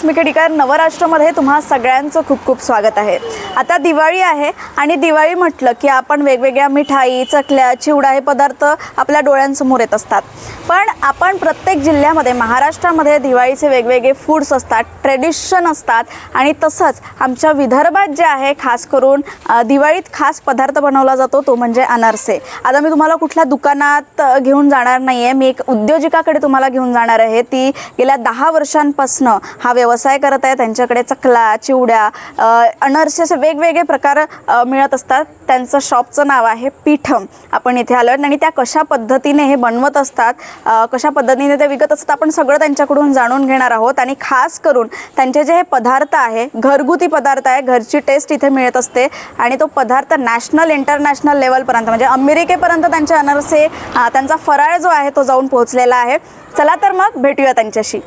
रश्मी खेडीकर नवराष्ट्रमध्ये तुम्हा सगळ्यांचं खूप खूप स्वागत आहे आता दिवाळी आहे आणि दिवाळी म्हटलं की आपण वेगवेगळ्या मिठाई चकल्या चिवडा हे पदार्थ आपल्या डोळ्यांसमोर येत असतात. पण आपण प्रत्येक जिल्ह्यामध्ये महाराष्ट्रामध्ये दिवाळीचे वेगवेगळे फूड्स असतात ट्रेडिशन असतात आणि तसंच आमच्या विदर्भात जे आहे खास करून दिवाळीत खास पदार्थ बनवला जातो तो म्हणजे अनारसे. आता मी तुम्हाला कुठल्या दुकानात घेऊन जाणार नाही आहे मी एक उद्योजिकाकडे तुम्हाला घेऊन जाणार आहे. ती गेल्या दहा वर्षांपासनं हा व्यवसाय करत आहे. त्यांच्याकडे चकला चिवड्या अनारसे असे वेगवेगळे प्रकार मिळत असतात. त्यांचं शॉपचं नाव आहे पीठम. आपण इथे आलो आणि त्या कशा पद्धतीने हे बनवत असतात कशा पद्धतीने ते विकत असतात आपण सगळं त्यांच्याकडून जाणून घेणार आहोत. आणि खास करून त्यांचे जे हे पदार्थ आहे घरगुती पदार्थ आहे घरची टेस्ट इथे मिळत असते. आणि तो पदार्थ नॅशनल इंटरनॅशनल लेवलपर्यंत म्हणजे अमेरिकेपर्यंत त्यांचे अनारसे त्यांचा फराळ जो आहे तो जाऊन पोहोचलेला आहे. चला तर मग भेटूया त्यांच्याशी.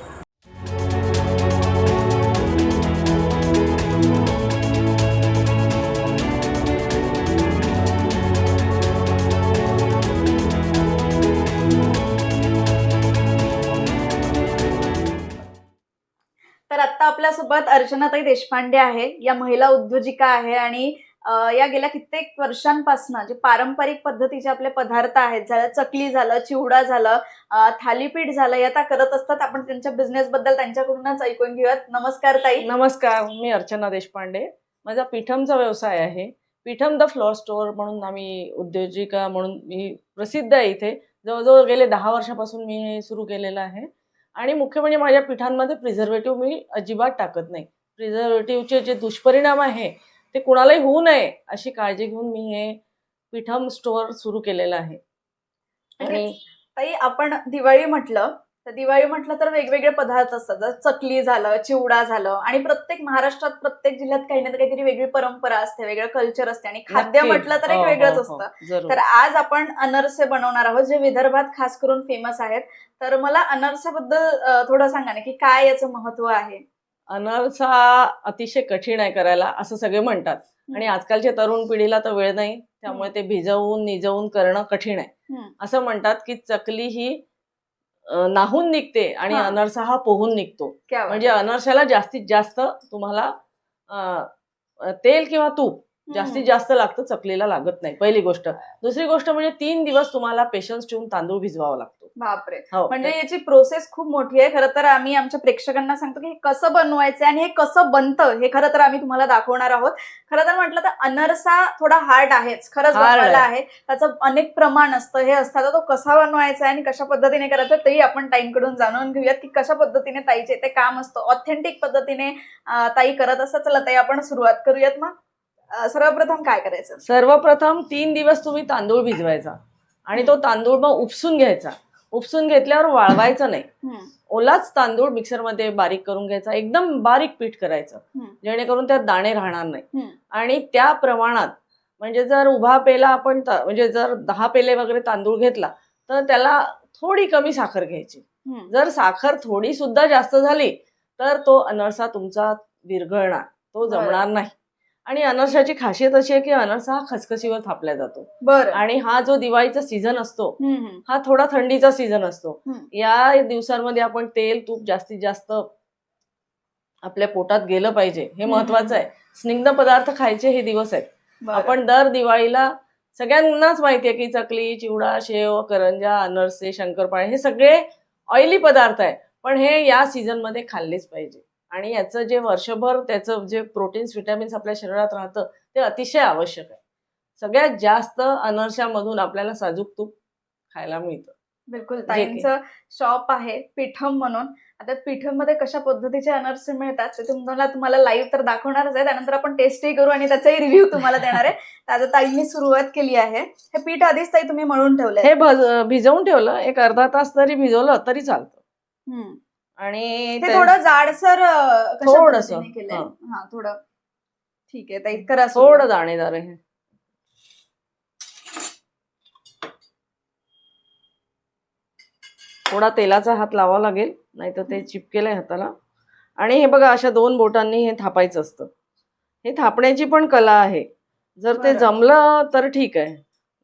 तर आत्ता आपल्यासोबत अर्चनाताई देशपांडे आहे या महिला उद्योजिका आहे आणि या गेल्या कित्येक वर्षांपासून जे पारंपरिक पद्धतीचे आपले पदार्थ आहेत झालं चकली झालं चिवडा झालं थालीपीठ झालं या त्या करत असतात. आपण त्यांच्या बिझनेस बद्दल त्यांच्याकडूनच ऐकून घेऊयात. नमस्कार ताई. नमस्कार मी अर्चना देशपांडे. माझा पीठमचा व्यवसाय आहे. पीठम द फ्लोअर स्टोअर म्हणून आम्ही उद्योजिका म्हणून मी प्रसिद्ध आहे इथे. जवळजवळ गेले दहा वर्षापासून मी हे सुरू केलेलं आहे. आणि मुख्य म्हणजे माझ्या पिठांमध्ये प्रिझर्वेटिव्ह मी अजिबात टाकत नाही. प्रिझर्वेटिव्हचे जे दुष्परिणाम आहे ते कुणालाही होऊ नये अशी काळजी घेऊन मी हे पीठम स्टोअर सुरू केलेलं आहे. आणि ताई आपण दिवाळी म्हटलं तर दिवाळी म्हटलं तर वेगवेगळे पदार्थ असतात. चकली झालं चिवडा झालं आणि प्रत्येक महाराष्ट्रात प्रत्येक जिल्ह्यात काही ना काहीतरी वेगळी परंपरा असते वेगळं कल्चर असते आणि खाद्य. म्हटलं तर एक हो, वेगळंच हो, हो. असतं. तर आज आपण अनरसे बनवणार आहोत जे विदर्भात खास करून फेमस आहेत. तर मला अनरसाबद्दल थोडं सांगा ना की काय याचं महत्त्व आहे? अनारसा अतिशय कठीण आहे करायला असं सगळे म्हणतात. आणि आजकालच्या तरुण पिढीला तर वेळ नाही त्यामुळे ते भिजवून निजवून करणं कठीण आहे. असं म्हणतात की चकली ही नाहून निघते आणि हा. अनरसा हा पोहून निघतो क्या बात म्हणजे आहे. अनरशाला जास्तीत जास्त तुम्हाला अं, तेल किंवा तूप जास्तीत. जास्त लागतं चकलीला लागत नाही पहिली गोष्ट. दुसरी गोष्ट म्हणजे तीन दिवस तुम्हाला पेशन्स ठेवून तांदूळ भिजवावा लागतो. बापरे. हो. म्हणजे याची प्रोसेस खूप मोठी आहे. खरं तर आम्ही आमच्या प्रेक्षकांना सांगतो की हे कसं बनवायचं आणि हे कसं बनतं हे खरं तर आम्ही तुम्हाला दाखवणार आहोत. खरं तर म्हटलं तर अनरसा थोडा हार्ड आहेच. खरंच बनवायला आहे. त्याचं अनेक प्रमाण असतं. हे असतं. तो कसा बनवायचा आहे आणि कशा पद्धतीने करायचा तेही आपण ताईंकडून जाणून घेऊयात की कशा पद्धतीने ताईचे ते काम असतं. ऑथेंटिक पद्धतीने ताई करत असतात. चला ताई आपण सुरुवात करूयात मग. सर्वप्रथम काय करायचं? सर्वप्रथम तीन दिवस तुम्ही तांदूळ भिजवायचा. आणि तो तांदूळ मग उपसून घ्यायचा. उपसून घेतल्यावर वाळवायचा नाही. ओलाच तांदूळ मिक्सरमध्ये बारीक करून घ्यायचा. एकदम बारीक पीठ करायचं. जेणेकरून त्यात दाणे राहणार नाही. आणि त्या प्रमाणात म्हणजे जर उभा पेला आपण म्हणजे जर दहा पेले वगैरे तांदूळ घेतला तर त्याला थोडी कमी साखर घ्यायची. जर साखर थोडी सुद्धा जास्त झाली तर तो अनरसा तुमचा विरघळणार. तो. जमणार नाही. आणि अनरसाची खासियत अशी आहे की अनरसा हा खसखसीवर थापला जातो बरं आणि हा जो दिवाळीचा सीझन असतो. हा थोडा थंडीचा सीझन असतो. या दिवसांमध्ये आपण तेल तूप जास्तीत जास्त आपल्या पोटात गेलं पाहिजे हे. महत्वाचं आहे स्निग्ध पदार्थ खायचे हे दिवस आहेत. आपण दर दिवाळीला सगळ्यांनाच माहिती आहे की चकली चिवडा शेव करंजा अनरसे शंकरपाळे हे सगळे ऑइली पदार्थ आहे पण हे या सीझनमध्ये खाल्लेच पाहिजे आणि याचं जे वर्षभर त्याचं जे प्रोटीन्स विटॅमिन्स आपल्या शरीरात राहतं ते अतिशय आवश्यक आहे. सगळ्यात जास्त अनरशामधून आपल्याला साजूक तूप खायला मिळतं. बिलकुल. ताईंचं शॉप आहे पीठम म्हणून. आता पीठममध्ये कशा पद्धतीचे अनर्स मिळतात ते तुम्हाला तुम्हाला लाईव्ह तर दाखवणारच आहे. त्यानंतर आपण टेस्टही करू आणि त्याचाही रिव्ह्यू तुम्हाला देणार आहे. तर आता ताईंनी सुरुवात केली आहे. हे पीठ आधीच ताई तुम्ही म्हणून ठेवलंय. हे भज भिजवून ठेवलं. एक अर्धा तास तरी भिजवलं तरी चालतं. हम्म. आणि ते थोडं जाडसर थोडंसं, थोडं. ठीक आहे ताई करा. थोडं दाणेदार आहे थोडा तेलाचा हात लावावा लागेल नाहीतर ते चिपकेलंय हाताला. आणि हे बघा अशा दोन बोटांनी हे थापायचं असतं. हे थापण्याची पण कला आहे. जर ते. जमलं तर ठीक आहे.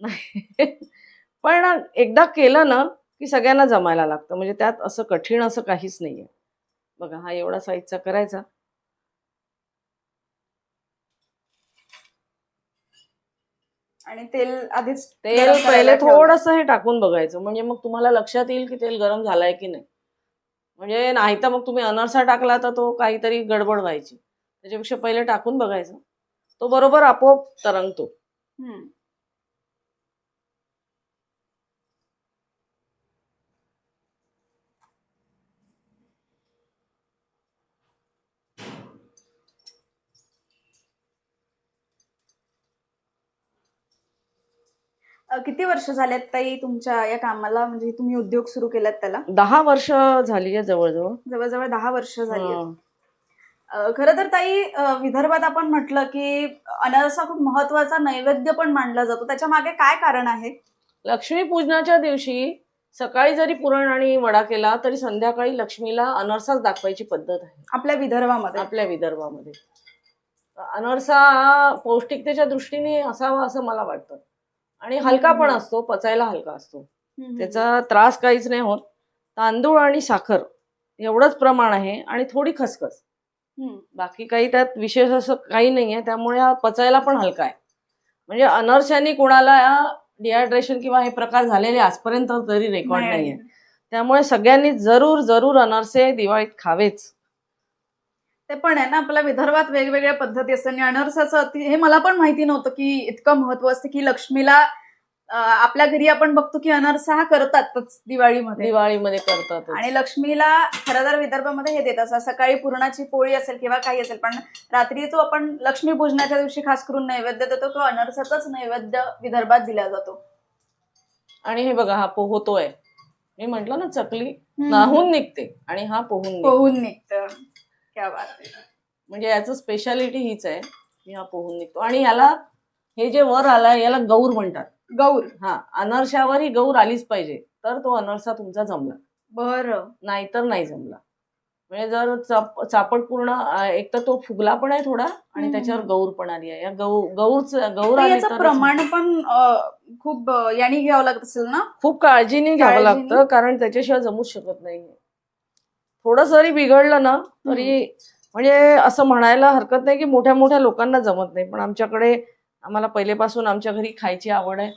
नाही. पण एकदा केलं ना की सगळ्यांना जमायला लागतं. म्हणजे त्यात असं कठीण असं काहीच नाहीये. बघा हा एवढा साईजचा करायचा. आणि तेल आधीच तेल पहिले. थोडस हे टाकून बघायचं. म्हणजे मग तुम्हाला लक्षात येईल की तेल गरम झालाय की नाही. म्हणजे नाही तर मग तुम्ही अनरसा टाकला तर तो काहीतरी गडबड व्हायची. त्याच्यापेक्षा पहिले टाकून बघायचं. तो बरोबर आपोआप तरंगतो. किती वर्ष झालेत ताई तुमच्या या कामाला? म्हणजे तुम्ही उद्योग सुरू केलात त्याला? दहा वर्ष झाली आहे जवळजवळ. जवळजवळ दहा वर्ष झाली आहेत. हं. अ, खरं तर ताई अ, विदर्भात आपण म्हटलं की अनारसा खूप महत्त्वाचा नैवेद्य पण मानला जातो. त्याच्यामागे काय कारण आहे? लक्ष्मीपूजनाच्या दिवशी सकाळी जरी पुरण आणि वडा केला तरी संध्याकाळी लक्ष्मीला अनरसाच दाखवायची पद्धत आहे. आपल्या विदर्भामध्ये? आपल्या विदर्भामध्ये. अनरसा हा पौष्टिकतेच्या दृष्टीने असावा असं मला वाटतं. आणि हलका पण असतो पचायला हलका असतो. त्याचा त्रास काहीच नाही होत. तांदूळ आणि साखर एवढंच प्रमाण आहे आणि थोडी खसखस. बाकी काही त्यात विशेष असं काही नाही आहे त्यामुळे हा पचायला पण हलका आहे. म्हणजे अनर्शानी कोणाला डिहायड्रेशन किंवा हे प्रकार झालेले आजपर्यंत तरी रेकॉर्ड नाही. नाहीये. त्यामुळे सगळ्यांनी जरूर जरूर अनरसे दिवाळीत खावेच. ते पण आहे ना आपल्या विदर्भात वेगवेगळ्या पद्धती असतात. आणि अनरसाचं हे मला पण माहिती नव्हतं की इतकं महत्त्व असतं की लक्ष्मीला आपल्या घरी आपण बघतो की अनरसा हा करतातच दिवाळीमध्ये. दिवाळीमध्ये करतात आणि लक्ष्मीला खरं तर विदर्भामध्ये हे देत असतात सकाळी पुरणाची पोळी असेल किंवा काही असेल पण रात्री जो आपण लक्ष्मी पूजनाच्या दिवशी खास करून नैवेद्य देतो तो अनरसाचाच नैवेद्य विदर्भात दिला जातो. आणि हे बघा हा पोहतोय मी म्हंटल ना चकली नाहून निघते आणि हा पोहून पोहून निघतं. क्या बात. म्हणजे याचं स्पेशालिटी हीच आहे. की हा पोहून निघतो. आणि याला हे जे वर आलाय याला गौर म्हणतात. गौर. हा अनरशावर ही गौर आलीच पाहिजे. तर तो अनरसा तुमचा जमला. बरं. नाहीतर नाही जमला. म्हणजे जर चाप चापट पूर्ण एक तर तो फुगला पण आहे थोडा आणि. त्याच्यावर गौर पण आली आहे. या गौ गौरच गौर आली याचं प्रमाण पण अं, खूप अं, याने घ्यावं लागत असेल ना? खूप काळजीने घ्यावं काळजीने? लागतं कारण त्याच्याशिवाय जमूच शकत नाही थोडं जरी बिघडलं ना तरी म्हणजे असं म्हणायला हरकत नाही की मोठ्या मोठ्या लोकांना जमत नाही. पण आमच्याकडे आम्हाला पहिलेपासून आमच्या घरी खायची आवड आहे.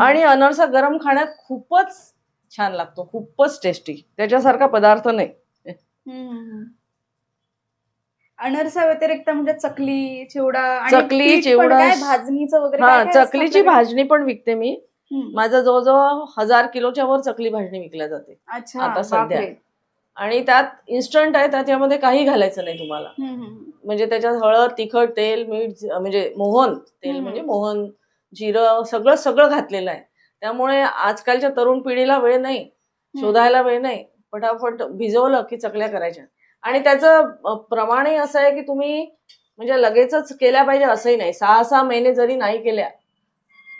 आणि अनरसा गरम खाण्यात खूपच छान लागतो खूपच टेस्टी. त्याच्यासारखा पदार्थ नाही. अनरसा व्यतिरिक्त म्हणजे चकली चिवडा चकली, चिवडा, भाजणीचं वगैरे हा चकलीची? भाजणी पण विकते मी. माझं जवळजवळ हजार किलोच्या वर चकली भाजणी विकल्या जाते. अच्छा आता सध्या. आणि त्यात इन्स्टंट आहे त्याच्यामध्ये काही घालायचं नाही तुम्हाला. म्हणजे त्याच्यात हळद तिखट तेल मीठ म्हणजे मोहन तेल. म्हणजे मोहन जिरं सगळं सगळं घातलेलं आहे. त्यामुळे आजकालच्या तरुण पिढीला वेळ नाही शोधायला वेळ नाही. पटापट भिजवलं की चकल्या करायच्या. आणि त्याचं प्रमाणही असं आहे की तुम्ही म्हणजे लगेचच केल्या पाहिजे असंही नाही. सहा सहा महिने जरी नाही केल्या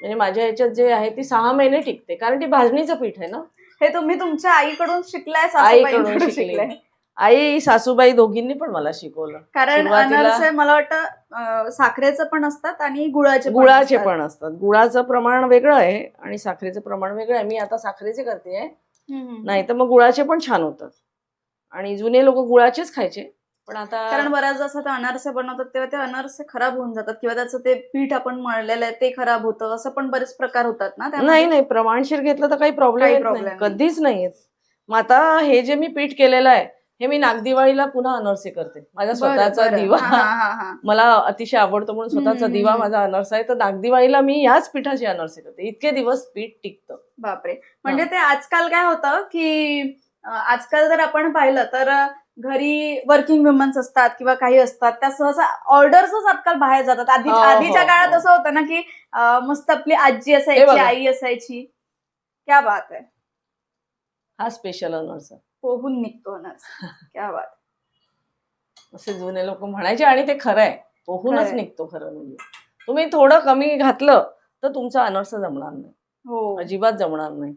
म्हणजे माझ्या ह्याच्यात जे आहे ती सहा महिने टिकते. कारण ती भाजणीचं पीठ आहे ना? हे तुम्ही तुमच्या आईकडून शिकलाय आईकडून शिकले. शिकलाय आई सासूबाई दोघींनी पण मला शिकवलं. कारण सुरुवातीला- अनारसे मला वाटतं अं, साखरेचं पण असतात आणि गुळाचे गुळाचे असतात. पण असतात. गुळाचं प्रमाण वेगळं आहे आणि साखरेचं प्रमाण वेगळं आहे. मी आता साखरेचे करते हम्म, हम्म. नाही तर मग गुळाचे पण छान होतात. आणि जुने लोक गुळाचेच खायचे. पण आता कारण बऱ्याचदा असं ते अनारसे बनवतात तेव्हा ते अनारसे खराब होऊन जातात किंवा त्याचं ते पीठ आपण मळलेलं आहे ते खराब होतं असं पण बरेच प्रकार होतात ना. नाही नाही प्रमाणशीर घेतलं तर काही प्रॉब्लेम काही येत problem नाही नाही. कधीच नाही येत मग आता हे जे मी पीठ केलेलं आहे हे मी नागदिवाळीला पुन्हा अनरसे करते माझा बरं, स्वतःचा बरं. दिवा हा, हा, हा. मला अतिशय आवडतो म्हणून स्वतःचा हम्म, दिवा हम्म. माझा अनरसा आहे तर नागदिवाळीला मी याच पिठाचे अनरसे करते इतके दिवस पीठ टिकतं बापरे म्हणजे ते आजकाल काय होतं की अं, आजकाल जर आपण पाहिलं तर घरी वर्किंग वुमन्स असतात किंवा काही असतात त्या सहसा ऑर्डर्सच आजकाल बाहेर जातात. आधी हो, हो, आधीच्या काळात हो. असं होतं ना की मस्त आपली आजी हे असायची. आई असायची. क्या बात आहे. हा स्पेशल अनरसा पोहून निघतो अनारस क्या बात असे जुने लोक म्हणायचे आणि ते खरं आहे. पोहूनच. निघतो खरं म्हणजे. तुम्ही थोडं कमी घातलं तर तुमचा अनर्स जमणार नाही. हो. अजिबात जमणार नाही.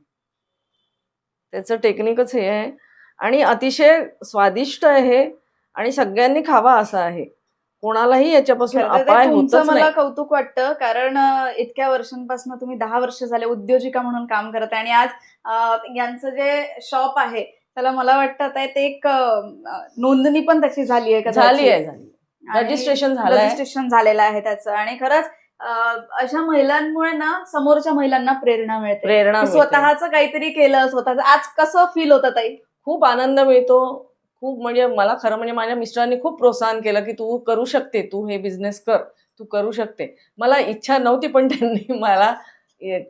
त्याचं टेक्निकच हे आहे. आणि अतिशय स्वादिष्ट आहे आणि सगळ्यांनी खावा असं आहे. कोणालाही याच्यापासून अपाय तुमचं मला कौतुक वाटतं कारण इतक्या वर्षांपासून तुम्ही दहा वर्ष झाले उद्योजिका म्हणून काम करत आहे आणि आज यांचं जे शॉप आहे त्याला मला वाटतं आता ते एक नोंदणी पण त्याची झाली आहे का झाली आहे झाली रजिस्ट्रेशन झालंय रजिस्ट्रेशन झालेलं आहे त्याचं. आणि खरंच अशा महिलांमुळे ना समोरच्या महिलांना प्रेरणा मिळते. प्रेरणा. स्वतःच काहीतरी केलं स्वतःच आज कसं फील होतं ताई? खूप आनंद मिळतो. खूप म्हणजे मला खरं म्हणजे माझ्या मिस्टरांनी खूप प्रोत्साहन केलं की तू करू शकते तू हे बिझनेस कर तू करू शकते. मला इच्छा नव्हती पण त्यांनी मला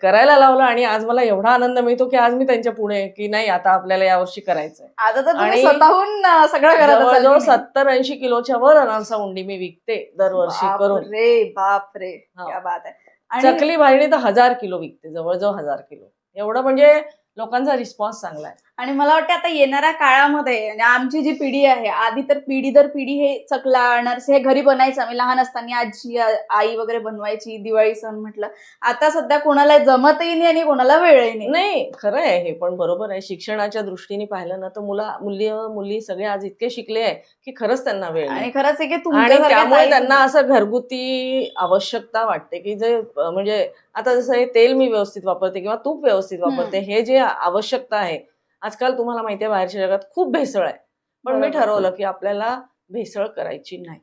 करायला लावलं आणि आज मला एवढा आनंद मिळतो की आज मी त्यांच्या पुढे की नाही आता आपल्याला यावर्षी करायचंय. आता तर स्वतःहून सगळं जवळजवळ? सत्तर ऐंशी किलोच्या वर अनारसा उंडी मी विकते दरवर्षी करून. रे बाप रे बात आहे. चकली भाजणी तर हजार किलो विकते जवळजवळ हजार किलो. एवढं म्हणजे लोकांचा रिस्पॉन्स चांगला आहे. आणि मला वाटतं आता येणाऱ्या काळामध्ये आमची जी पिढी आहे आधी तर पिढी दर पिढी हे चकला अनारसे हे घरी बनायचं. आम्ही लहान असताना आजी आई वगैरे बनवायची दिवाळी सण म्हटलं. आता सध्या कोणाला जमतही नाही आणि कोणाला वेळही नाही. नाही खरं आहे हे पण बरोबर आहे. शिक्षणाच्या दृष्टीने पाहिलं ना तर मुला मुली मुली सगळे आज इतके शिकले आहे की खरंच त्यांना वेळ नाही. आणि खरंच आहे की आणि त्यामुळे त्यांना असं घरगुती आवश्यकता वाटते की जे म्हणजे आता जसं हे तेल मी व्यवस्थित वापरते किंवा तूप व्यवस्थित वापरते हे जे आवश्यकता आहे आजकाल तुम्हाला माहिती आहे बाहेरच्या जगात खूप भेसळ आहे. पण मी. ठरवलं की आपल्याला भेसळ करायची नाही.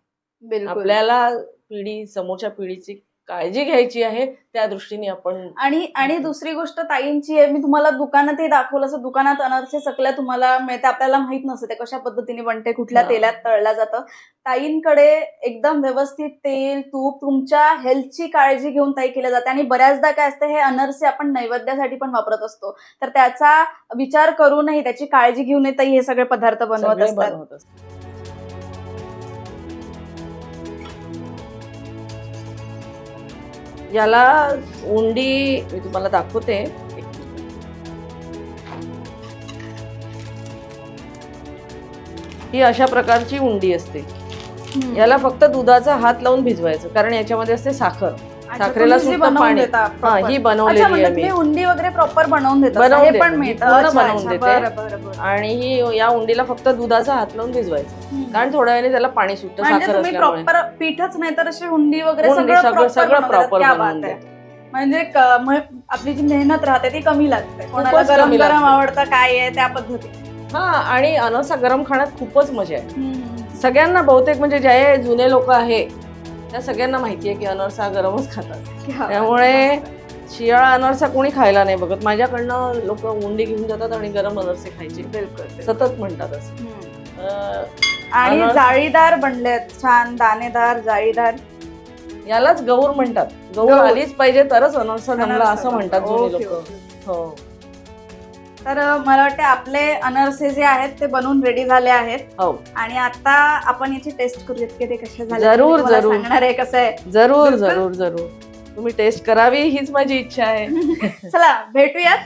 आपल्याला पिढी समोरच्या पिढीची काळजी घ्यायची आहे त्या दृष्टीने आपण आणि आणि दुसरी गोष्ट ताईंची आहे मी तुम्हाला दुकानातही दाखवलं असं दुकानात अनारसे चकल्या तुम्हाला मिळते आपल्याला माहीत नसतं ते कशा पद्धतीने बनते कुठल्या. तेलात तळलं जातं. ताईंकडे एकदम व्यवस्थित तेल तूप तुमच्या हेल्थची काळजी घेऊन ताई केल्या जाते. आणि बऱ्याचदा काय असतं हे अनरसे आपण नैवेद्यासाठी पण वापरत असतो. तर त्याचा विचार करूनही त्याची काळजी घेऊन ताई हे सगळे पदार्थ बनवत असतात. याला उंडी मी तुम्हाला दाखवते. ही अशा प्रकारची उंडी असते. याला फक्त दुधाचा हात लावून भिजवायचं कारण याच्यामध्ये असते साखर. साखरेला सुद्धा पाणी. हा. ही बनवलेली म्हणजे आहे मी उंडी वगैरे प्रॉपर बनवून देता बनवून हे. पण मिळतं पूर्ण बनवून. देते. आणि ही या उंडीला फक्त दुधाचा हात लावून भिजवायचं. कारण थोड्या वेळाने त्याला पाणी सुटतं म्हणजे साखर तुम्ही असल्यामुळे प्रॉपर पीठच नाही तर अशी हुंडी वगैरे सगळं सगळं. प्रॉपर बनवून. देतो म्हणजे क- म- आपली जी मेहनत राहते ती कमी लागते कोणाला खूपच गरम कमी गरम लागते. आवडतं काय आहे त्या पद्धतीने हा आणि अनसा गरम खाण्यात खूपच मजा आहे सगळ्यांना बहुतेक म्हणजे जे जुने लोक आहे त्या सगळ्यांना माहिती आहे की अनरसा गरमच खातात त्यामुळे. शियाळा अनरसा कोणी खायला नाही बघत माझ्याकडनं लोक उंडी घेऊन जातात आणि गरम अनरसे खायचे बिलकुल. सतत म्हणतात असं आणि जाळीदार बनलेत छान दाणेदार जाळीदार यालाच गौर म्हणतात गौर. आलीच पाहिजे तरच अनरसा जमला असं म्हणतात. जुने लोक. हो तर मला वाटतं आपले अनरसे जे आहेत ते बनवून रेडी झाले आहेत. हो. आणि आता आपण याची टेस्ट करूयात की ते कसे झाले. जरूर, तुम्हाला जरूर. सांगणार आहे कसं आहे. जरूर बिलकुल. जरूर जरूर. तुम्ही टेस्ट करावी हीच माझी इच्छा आहे. चला भेटूयात.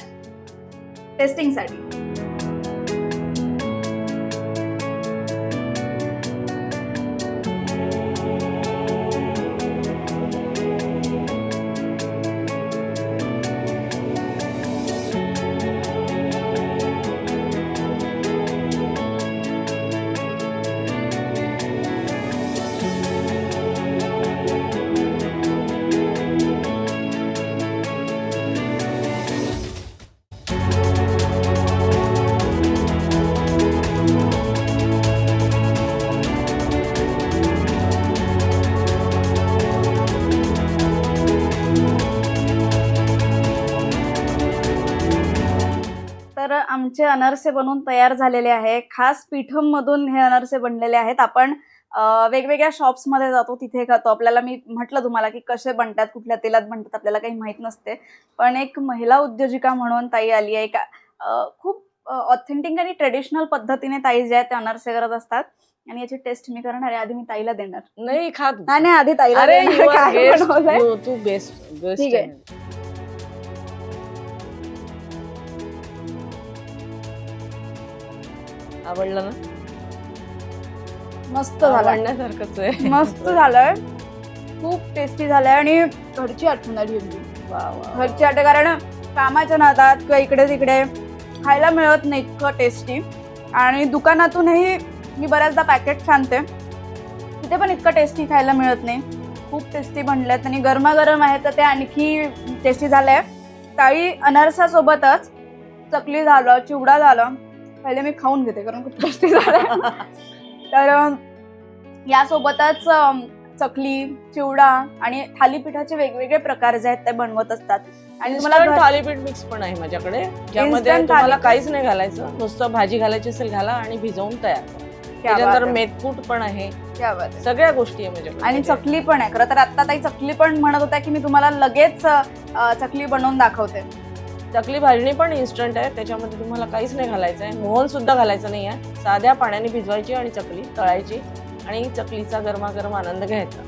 टेस्टिंग आमचे अनारसे बनवून तयार झालेले आहे. खास पीठम मधून हे अनारसे बनलेले आहेत. आपण वेगवेगळ्या शॉप्समध्ये जातो तिथे खातो. आपल्याला मी म्हटलं तुम्हाला की कसे बनतात कुठल्या तेलात बनतात आपल्याला काही माहीत नसते. पण एक महिला उद्योजिका म्हणून ताई आली आहे. का खूप ऑथेंटिक आणि ट्रेडिशनल पद्धतीने ताई जे आहेत ते अनारसे करत असतात. आणि याची टेस्ट मी करणार आहे. आधी मी ताईला देणार. नाही खा तू. नाही नाही आधी ताईला तू बेस्ट ठीक आहे. आवडलं ना? मस्त झालं. आवडण्यासारखंच आहे. मस्त झालंय. खूप टेस्टी झालंय आणि घरची आठवण आली अगदी वा, वा, वा. घरची आठवण कारण कामाच्या नादात किंवा इकडे तिकडे खायला मिळत नाही इतकं टेस्टी आणि दुकानातूनही मी बऱ्याचदा पॅकेट आणते. तिथे पण इतकं टेस्टी खायला मिळत नाही. खूप टेस्टी बनलेत आणि गरमागरम आहे तर ते आणखी टेस्टी झालंय. ताई अनारसासोबतच चकली झालं चिवडा झालं. पहिले मी खाऊन घेते कारण खूप टेस्टी झालं तर यासोबतच चकली चिवडा आणि थालीपीठाचे वेगवेगळे प्रकार जे आहेत ते बनवत असतात. आणि घर- थालीपीठ मिक्स पण आहे माझ्याकडे. ज्यामध्ये तुम्हाला. काहीच नाही घालायचं. नुसतं भाजी घालायची असेल घाला आणि भिजवून तयार त्याच्यानंतर मेथकूट पण आहे. क्या बात आहे. सगळ्या गोष्टी आहे माझ्याकडे. आणि चकली पण आहे. खरं तर आता ताई चकली पण म्हणत होत्या की मी तुम्हाला लगेच चकली बनवून दाखवते. चकली भाजणी पण इन्स्टंट आहे त्याच्यामध्ये तुम्हाला काहीच नाही घालायचं आहे मोहन सुद्धा घालायचं नाही आहे. साध्या पाण्याने भिजवायची आणि चकली तळायची आणि चकलीचा गरमागरम आनंद घ्यायचा.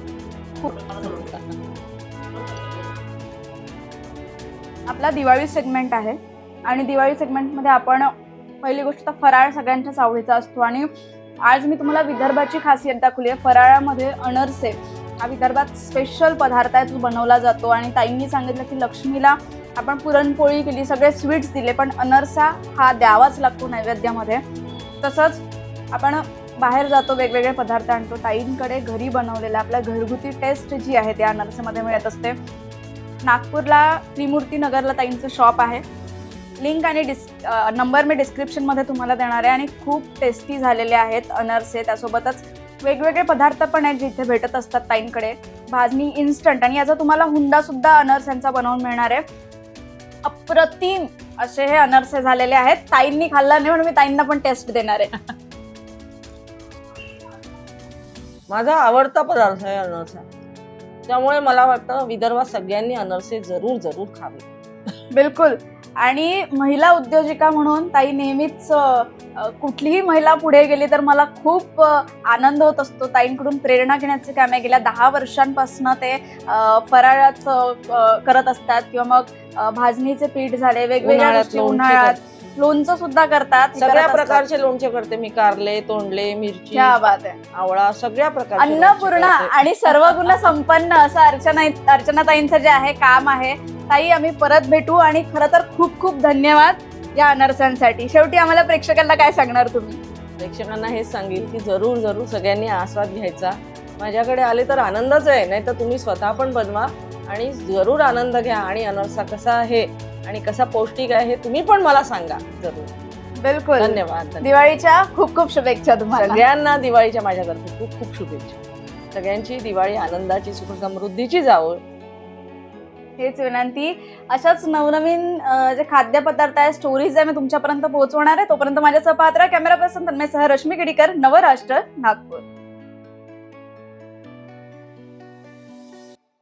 आपला दिवाळी सेगमेंट आहे आणि दिवाळी सेगमेंटमध्ये आपण पहिली गोष्ट तर फराळ सगळ्यांच्याच आवडीचा असतो आणि आज मी तुम्हाला विदर्भाची खासियत दाखवली आहे फराळामध्ये अनरसे हा विदर्भात स्पेशल पदार्थ आहे जो बनवला जातो आणि ताईंनी सांगितलं की लक्ष्मीला आपण पुरणपोळी केली सगळे स्वीट्स दिले पण अनरसा हा द्यावाच लागतो नैवेद्यामध्ये. तसंच आपण बाहेर जातो वेगवेगळे पदार्थ आणतो. ताईंकडे घरी बनवलेला आपल्या घरगुती टेस्ट जी आहे त्या अनरसेमध्ये मिळत असते. नागपूरला त्रिमूर्ती नगरला ताईंचं शॉप आहे. लिंक आणि डिस् नंबर मी डिस्क्रिप्शनमध्ये तुम्हाला देणार आहे आणि खूप टेस्टी झालेले आहेत अनरसे. त्यासोबतच वेगवेगळे पदार्थ पण आहेत जिथे भेटत असतात ताईंकडे. भाजणी इन्स्टंट आणि याचा तुम्हाला हुंडासुद्धा अनर्स यांचा बनवून मिळणार आहे. अप्रतिम असे हे अनरसे झालेले आहेत. ताईंनी खाल्ला नाही म्हणून मी ताईंना पण टेस्ट देणार आहे. माझा आवडता पदार्थ आहे अनरसा. त्यामुळे मला वाटतं विदर्भात सगळ्यांनी अनरसे जरूर जरूर खावे. बिलकुल. आणि महिला उद्योजिका म्हणून ताई नेहमीच कुठलीही महिला पुढे गेली तर मला खूप आनंद होत असतो. ताईंकडून प्रेरणा घेण्याचे काम आहे गेल्या दहा वर्षांपासून ते फराळाचं करत असतात. किंवा मग भाजणीचे पीठ झाले वेगवेगळ्या उन्हाळ्यात लोणचे सुद्धा करतात सगळ्या. प्रकारचे लोणचे करते मी कारले तोंडले मिरची क्या बात आहे. आवळा सगळ्या प्रकारचे अन्नपूर्णा. आणि सर्व गुण संपन्न असं अर्चना अर्चना ताईंचं जे आहे काम आहे ताई आम्ही परत भेटू आणि खरं तर खूप खूप धन्यवाद या अनर्सांसाठी शेवटी आम्हाला प्रेक्षकांना काय सांगणार तुम्ही? प्रेक्षकांना हेच सांगेल की जरूर जरूर सगळ्यांनी आस्वाद घ्यायचा. माझ्याकडे आले तर आनंदच आहे नाही तर तुम्ही स्वतः पण बनवा आणि जरूर आनंद घ्या. आणि अनरसा कसा आहे आणि कसा पौष्टिक आहे हे तुम्ही पण मला सांगा जरूर. बिलकुल. धन्यवाद. दिवाळीच्या खूप खूप शुभेच्छा तुम्हाला. सगळ्यांना दिवाळीच्या माझ्यातर्फे खूप खूप शुभेच्छा. सगळ्यांची दिवाळी आनंदाची सुख समृद्धीची जावो. हेच विनंती. अशाच नवनवीन जे खाद्यपदार्थ आहे स्टोरीज आहे मी तुमच्यापर्यंत पोहोचवणार आहे. तोपर्यंत माझ्या पात्र कॅमेरा पर्सन तन्मय सह रश्मी केडीकर नवराष्ट्र नागपूर.